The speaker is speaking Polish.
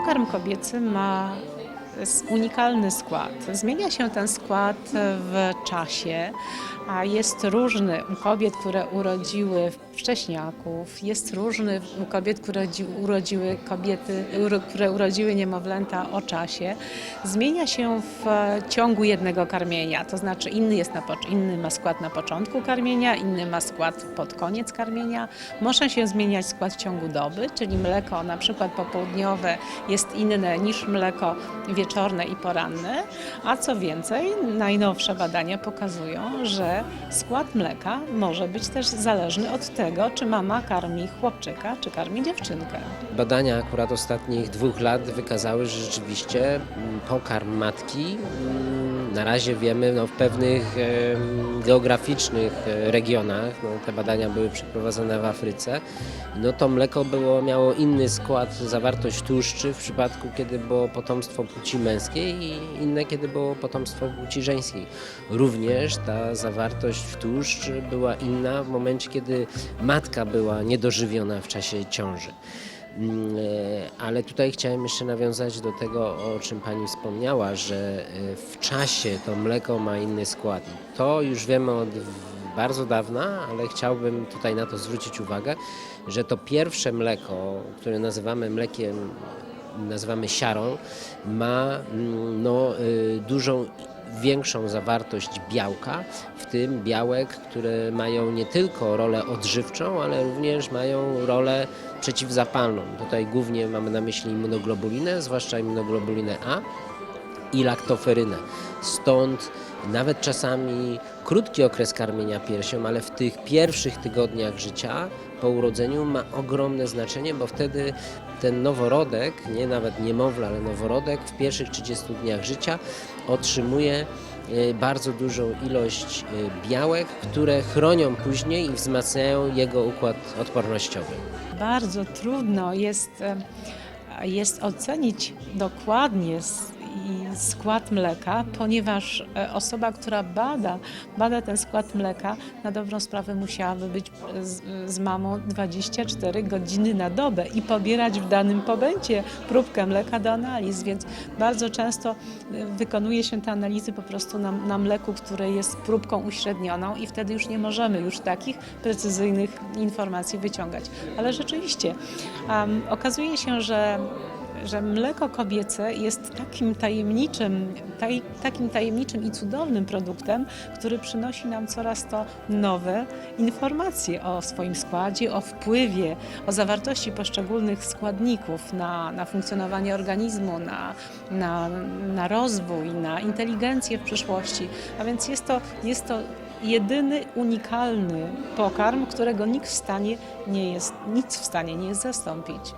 Pokarm kobiecy ma unikalny skład. Zmienia się ten skład w czasie, a jest różny u kobiet, które urodziły wcześniaków, jest różny u kobiet, które rodzi- urodziły kobiety, które urodziły niemowlęta o czasie. Zmienia się w ciągu jednego karmienia, to znaczy inny, jest na, inny ma skład na początku karmienia, inny ma skład pod koniec karmienia. Może się zmieniać skład w ciągu doby, czyli mleko na przykład popołudniowe jest inne niż mleko wieczorne i poranne, a co więcej, najnowsze badania pokazują, że skład mleka może być też zależny od tego, czy mama karmi chłopczyka, czy karmi dziewczynkę. Badania akurat ostatnich dwóch lat wykazały, że rzeczywiście mm, pokarm matki mm, na razie wiemy no, w pewnych geograficznych e, regionach, no, te badania były przeprowadzone w Afryce, no to mleko było, miało inny skład, zawartość tłuszczy w przypadku kiedy było potomstwo płci męskiej i inne kiedy było potomstwo płci żeńskiej. Również ta zawartość w tłuszcz była inna w momencie kiedy matka była niedożywiona w czasie ciąży. Mm, e, Ale tutaj chciałem jeszcze nawiązać do tego, o czym Pani wspomniała, że e, w czasie to mleko ma inny skład. To już wiemy od bardzo dawna, ale chciałbym tutaj na to zwrócić uwagę, że to pierwsze mleko, które nazywamy mlekiem, nazywamy siarą, ma mm, no, y, dużą większą zawartość białka, w tym białek, które mają nie tylko rolę odżywczą, ale również mają rolę przeciwzapalną. Tutaj głównie mamy na myśli immunoglobulinę, zwłaszcza immunoglobulinę A i laktoferynę. Stąd nawet czasami krótki okres karmienia piersią, ale w tych pierwszych tygodniach życia po urodzeniu ma ogromne znaczenie, bo wtedy ten noworodek, nie nawet niemowlę, ale noworodek w pierwszych 30 dniach życia otrzymuje e, bardzo dużą ilość e, białek, które chronią później i wzmacniają jego układ odpornościowy. Bardzo trudno jest, e, jest ocenić dokładnie i skład mleka, ponieważ e, osoba, która bada, bada ten skład mleka, na dobrą sprawę musiałaby być z, z mamą 24 godziny na dobę i pobierać w danym momencie próbkę mleka do analiz, więc bardzo często e, wykonuje się te analizy po prostu na, na mleku, które jest próbką uśrednioną i wtedy już nie możemy już takich precyzyjnych informacji wyciągać. Ale rzeczywiście um, okazuje się, że że mleko kobiece jest takim tajemniczym, taj, takim tajemniczym i cudownym produktem, który przynosi nam coraz to nowe informacje o swoim składzie, o wpływie, o zawartości poszczególnych składników na, na funkcjonowanie organizmu, na, na, na rozwój, na inteligencję w przyszłości. A więc jest to, jest to jedyny unikalny pokarm, którego nikt w stanie nie jest, nic w stanie nie jest zastąpić.